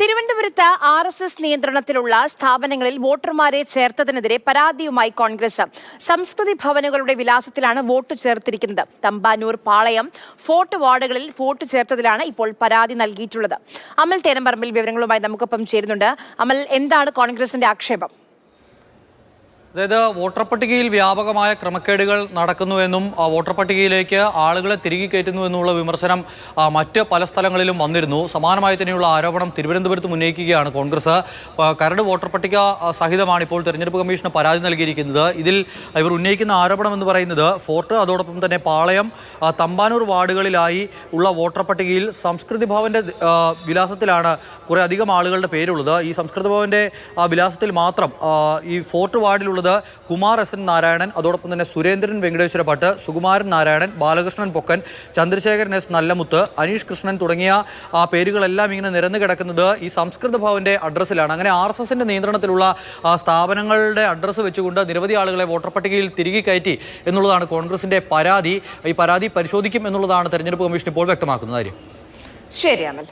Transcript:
തിരുവനന്തപുരത്ത് R S S നിയന്ത്രണത്തിലുള്ള സ്ഥാപനങ്ങളിൽ വോട്ടർമാരെ ചേർത്തതിനെതിരെ പരാതിയുമായി കോൺഗ്രസ്. സംസ്കൃതി ഭവനുകളുടെ വിലാസത്തിലാണ് വോട്ട് ചേർത്തിരിക്കുന്നത്. തമ്പാനൂർ പാളയം ഫോർട്ട് വാർഡുകളിൽ വോട്ട് ചേർത്തതിലാണ് ഇപ്പോൾ പരാതി നൽകിയിട്ടുള്ളത്. അമൽ തേനമ്പറമ്പിൽ വിവരങ്ങളുമായി നമുക്കൊപ്പം ചേരുന്നുണ്ട്. അമൽ എന്താണ് കോൺഗ്രസിന്റെ ആക്ഷേപം? അതായത് വോട്ടർ പട്ടികയിൽ വ്യാപകമായ ക്രമക്കേടുകൾ നടക്കുന്നുവെന്നും വോട്ടർ പട്ടികയിലേക്ക് ആളുകളെ തിരികെ കയറ്റുന്നു എന്നുള്ള വിമർശനം മറ്റ് പല സ്ഥലങ്ങളിലും വന്നിരുന്നു. സമാനമായി തന്നെയുള്ള ആരോപണം തിരുവനന്തപുരത്ത് ഉന്നയിക്കുകയാണ് കോൺഗ്രസ്. കരട് വോട്ടർ പട്ടിക സഹിതമാണ് ഇപ്പോൾ തെരഞ്ഞെടുപ്പ് കമ്മീഷന് പരാതി നൽകിയിരിക്കുന്നത്. ഇതിൽ ഇവർ ഉന്നയിക്കുന്ന ആരോപണം എന്ന് പറയുന്നത് ഫോർട്ട് അതോടൊപ്പം തന്നെ പാളയം തമ്പാനൂർ വാർഡുകളിലായി ഉള്ള വോട്ടർ പട്ടികയിൽ സംസ്കൃതി ഭവന്റെ വിലാസത്തിലാണ് കുറേ അധികം ആളുകളുടെ പേരുള്ളത്. ഈ സംസ്കൃത ഭവന്റെ വിലാസത്തിൽ മാത്രം ഈ ഫോർട്ട് വാർഡിലുള്ളത് കുമാർ എസ് എൻ നാരായണൻ അതോടൊപ്പം തന്നെ സുരേന്ദ്രൻ വെങ്കടേശ്വര ഭട്ട് സുകുമാരൻ നാരായണൻ ബാലകൃഷ്ണൻ പൊക്കൻ ചന്ദ്രശേഖരൻ എസ് നല്ലമുത്ത് അനീഷ് കൃഷ്ണൻ തുടങ്ങിയ ആ പേരുകളെല്ലാം ഇങ്ങനെ നിരന്നു കിടക്കുന്നത് ഈ സംസ്കൃത ഭവന്റെ അഡ്രസ്സിലാണ്. അങ്ങനെ ആർ എസ് എസിന്റെ നിയന്ത്രണത്തിലുള്ള ആ, സ്ഥാപനങ്ങളുടെ അഡ്രസ്സ് വെച്ചുകൊണ്ട് നിരവധി ആളുകളെ വോട്ടർ പട്ടികയിൽ തിരികെ കയറ്റി എന്നുള്ളതാണ് കോൺഗ്രസിന്റെ പരാതി. ഈ പരാതി പരിശോധിക്കും എന്നുള്ളതാണ് തെരഞ്ഞെടുപ്പ് കമ്മീഷൻ ഇപ്പോൾ വ്യക്തമാക്കുന്ന കാര്യം. ശരി അമൽ.